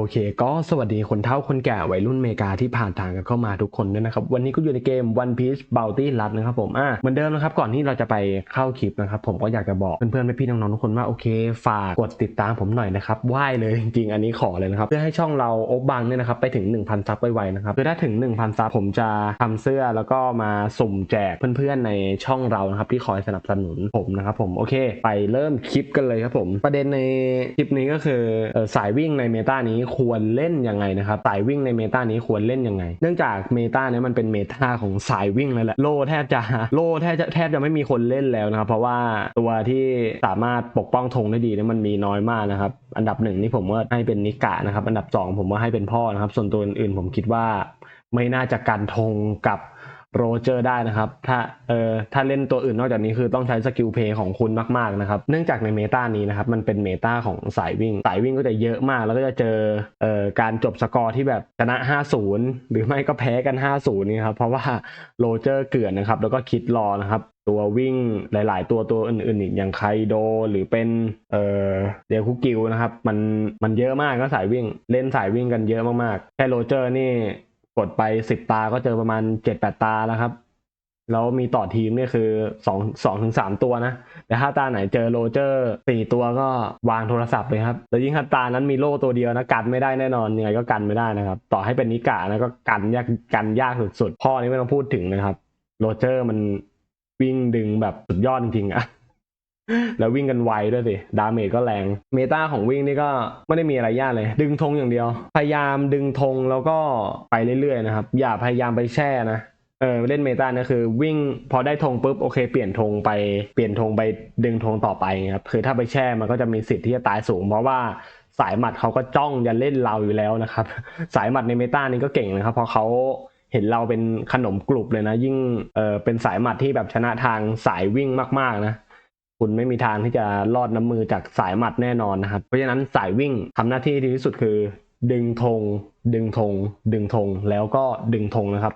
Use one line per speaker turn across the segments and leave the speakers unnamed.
อเค ก็สวัสดีคนเฒ่าคนแก่วัยรุ่นเมกาที่ผ่านทางกันเข้ามาทุกคนด้วยนะครับ วันนี้ก็อยู่ในเกม One Piece Bounty Run นะครับผมอะเหมือนเดิมนะครับ ก่อนที่เราจะไปเข้าคลิปนะครับ ผมก็อยากจะบอกเพื่อนๆพี่ๆน้องๆทุกคนว่าโอเค ฝากกดติดตามผมหน่อยนะครับไหว้เลยจริงๆ อันนี้ขอเลยนะครับ เพื่อให้ช่องเราโอบบังเนี่ยนะครับไปถึง 1,000 ซับไวๆนะครับคือถ้าถึง 1,000 ซับผมจะทำเสื้อแล้วก็มาสุ่มแจกเพื่อนๆในช่องเรานะครับที่คอยสนับสนุนผมนะครับผมโอเค ไปเริ่มคลิปกันเลยครับผม ประเด็นในคลิปนี้ก็คือออสายวิ่งในเมตานี้ควรเล่นยังไงนะครับสายวิ่งในเมตานี้ควรเล่นยังไง เนื่องจากเมตาเนี้ยมันเป็นเมตาของสายวิ่งแล้วแหละโลแทบจะโลแทบจะแทบจะไม่มีคนเล่นแล้วนะครับ เพราะว่าตัวที่สามารถปกป้องธงได้ดีเนี่ยมันมีน้อยมากนะครับอันดับหนึ่งนี่ผมว่าให้เป็นนิกะนะครับ อันดับสองผมว่าให้เป็นพ่อนะครับ ส่วนตัวอื่นๆผมคิดว่าไม่น่าจะกันธงกับ โรเจอร์ได้นะครับ ถ้าเอ่อถ้าเล่นตัวอื่นนอกจากนี้คือต้องใช้สกิลเพย์ของคุณมากๆนะครับเนื่องจากในเมตานี้นะครับมันเป็นเมตาของสายวิ่ง สายวิ่งก็จะเยอะมาก แล้วก็จะเจอเอ่อการจบสกอร์ที่แบบชนะ 5-0 หรือไม่ก็แพ้กัน 5-0นี่ครับเพราะว่าโรเจอร์เกือนนะครับแล้วก็คิดรอนะครับตัววิ่งหลาย ๆ ตัวตัวอื่นๆอีกอย่างไคโด หรือเป็นเอ่อเดลคุกิวนะครับมันมันเยอะมากก็สายวิ่งเล่นสายวิ่งกันเยอะมากๆแค่โรเจอร์นี่ กดไป10ตาก็เจอประมาณ7-8ตาแล้วครับ แล้วมีต่อทีมเนี่ยคือ2 2ถึง3ตัวนะแต่ถ้าตาไหนเจอโรเจอร์สี่ตัวก็วางโทรศัพท์เลยครับแล้วยิ่งถ้าตานั้นมีโล่ตัวเดียวนะกันไม่ได้แน่นอนยังไงก็กันไม่ได้นะครับ ต่อให้เป็นนิกะนะก็กันยากกันยากสุดๆพ่อนี่ไม่ต้องพูดถึงนะครับโรเจอร์มันวิ่งดึงแบบสุดยอดจริงๆอะ แล้ววิ่งกันไวด้วยสิ ดาเมจก็แรง เมตาของวิ่งนี่ก็ไม่ได้มีอะไรยากเลย ดึงธงอย่างเดียว พยายามดึงธงแล้วก็ไปเรื่อยๆนะครับ อย่าพยายามไปแช่นะเออเล่นเมตาเนี่ยคือวิ่งพอได้ธงปุ๊บโอเค เปลี่ยนธงไปเปลี่ยนธงไปดึงธงต่อไปครับคือถ้าไปแช่มันก็จะมีสิทธิ์ที่จะตายสูง เพราะว่าสายหมัดเขาก็จ้องจะเล่นเราอยู่แล้วนะครับ สายหมัดในเมตานี่ก็เก่งนะครับเพราะเขาเห็นเราเป็นขนมกรุบเลยนะ ยิ่งเออเป็นสายหมัดที่แบบชนะทางสายวิ่งมากๆนะ คุณไม่มีทางที่จะรอดน้ำมือจากสายหมัดแน่นอนนะครับ เพราะฉะนั้นสายวิ่งทำหน้าที่ที่ดีที่สุดคือ ดึงธงดึงธงดึงธงแล้วก็ดึงธงนะครับ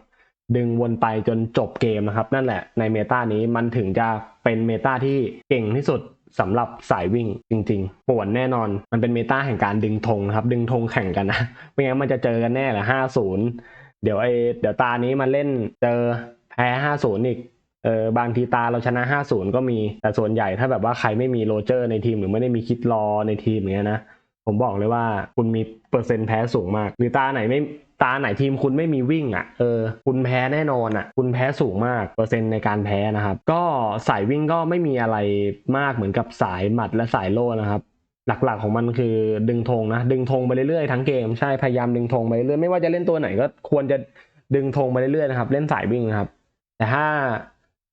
ดึงวนไปจนจบเกมนะครับ นั่นแหละในเมตานี้มันถึงจะเป็นเมตาที่เก่งที่สุดสำหรับสายวิ่งจริงๆป่วนแน่นอน มันเป็นเมตาแห่งการดึงธงนะครับ ดึงธงแข่งกันนะไม่งั้นมันจะเจอกันแน่แหละห้าศูนย์เดี๋ยวไอเดี๋ยวตานี้มาเล่นเจอแพ้ห้าศูนย์อีก เออบางทีตาเราชนะ 5-0 ก็มี แต่ส่วนใหญ่ถ้าแบบว่าใครไม่มีโรเจอร์ในทีมหรือไม่ได้มีคิดรอในทีมอย่างเงี้ยนะ ผมบอกเลยว่าคุณมีเปอร์เซ็นต์แพ้สูงมาก หรือตาไหนไม่ตาไหนทีมคุณไม่มีวิ่งอะ เออ คุณแพ้แน่นอนอะ คุณแพ้สูงมาก เปอร์เซ็นต์ในการแพ้นะครับ ก็สายวิ่งก็ไม่มีอะไรมากเหมือนกับสายหมัดและสายโล่นะครับหลักๆของมันคือดึงธงนะ ดึงธงไปเรื่อยๆทั้งเกมใช่พยายามดึงธงไปเรื่อยไม่ว่าจะเล่นตัวไหนก็ควรจะดึงธงไปเรื่อยๆนะครับ เล่นสายวิ่งนะครับ แต่ถ้า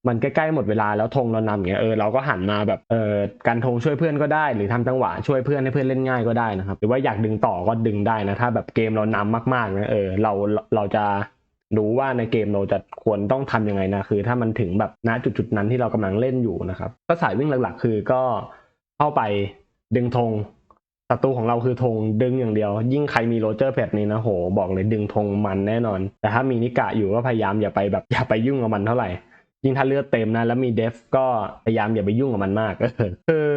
มันใกล้ๆหมดเวลาแล้วธงเรานำอย่างเงี้ยเออเราก็หันมาแบบเออการธงช่วยเพื่อนก็ได้ หรือทำจังหวะช่วยเพื่อนให้เพื่อนเล่นง่ายก็ได้นะครับหรือว่าอยากดึงต่อก็ดึงได้นะถ้าแบบเกมเรานำมากๆนะเออเราเราจะรู้ว่าในเกมเราจะควรต้องทำยังไงนะคือ ถ้ามันถึงแบบณจุดๆนั้นที่เรากำลังเล่นอยู่นะครับก็สายวิ่งหลักๆ คือก็เข้าไปดึงธงศัตรูของเราคือธงดึงอย่างเดียว ยิ่งใครมีโรเจอร์แพดนี้นะโห บอกเลยดึงธงมันแน่นอน แต่ถ้ามีนิกะอยู่ก็พยายามอย่าไปแบบอย่าไปยุ่งกับมันเท่าไหร่ ยิ่งถ้าเลือดเต็มนะ แล้วมีเดฟก็พยายามอย่าไปยุ่งกับมันมากคือ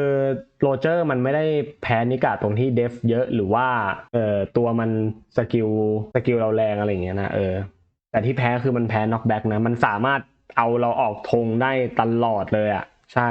โรเจอร์มันไม่ได้แพ้นิกะตรงที่เดฟเยอะหรือว่าเอ่อตัวมันสกิลสกิลเราแรงอะไรอย่างเงี้ยนะเออแต่ที่แพ้คือมันแพ้น็อกแบ็กนะ มันสามารถเอาเราออกธงได้ตลอดเลยอะ่ะ ใช่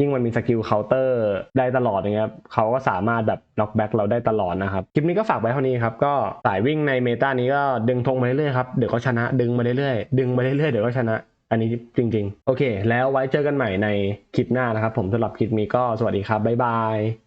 ยิ่งมันมีสกิลเคาน์เตอร์ได้ตลอดอย่างเงี้ยเขาก็สามารถแบบน็อกแบ็กเราได้ตลอดนะครับ คลิปนี้ก็ฝากไว้เท่านี้ครับ ก็สายวิ่งในเมตานี้ก็ดึงธงมาเรื่อยๆครับ เดี๋ยวก็ชนะ ดึงมาเรื่อยๆ ดึงมาเรื่อยๆ เดี๋ยวก็ชนะ อันนี้จริง ๆ โอเค แล้วไว้เจอกันใหม่ในคลิปหน้านะครับ ผมสำหรับคลิปนี้ก็สวัสดีครับบ๊ายบาย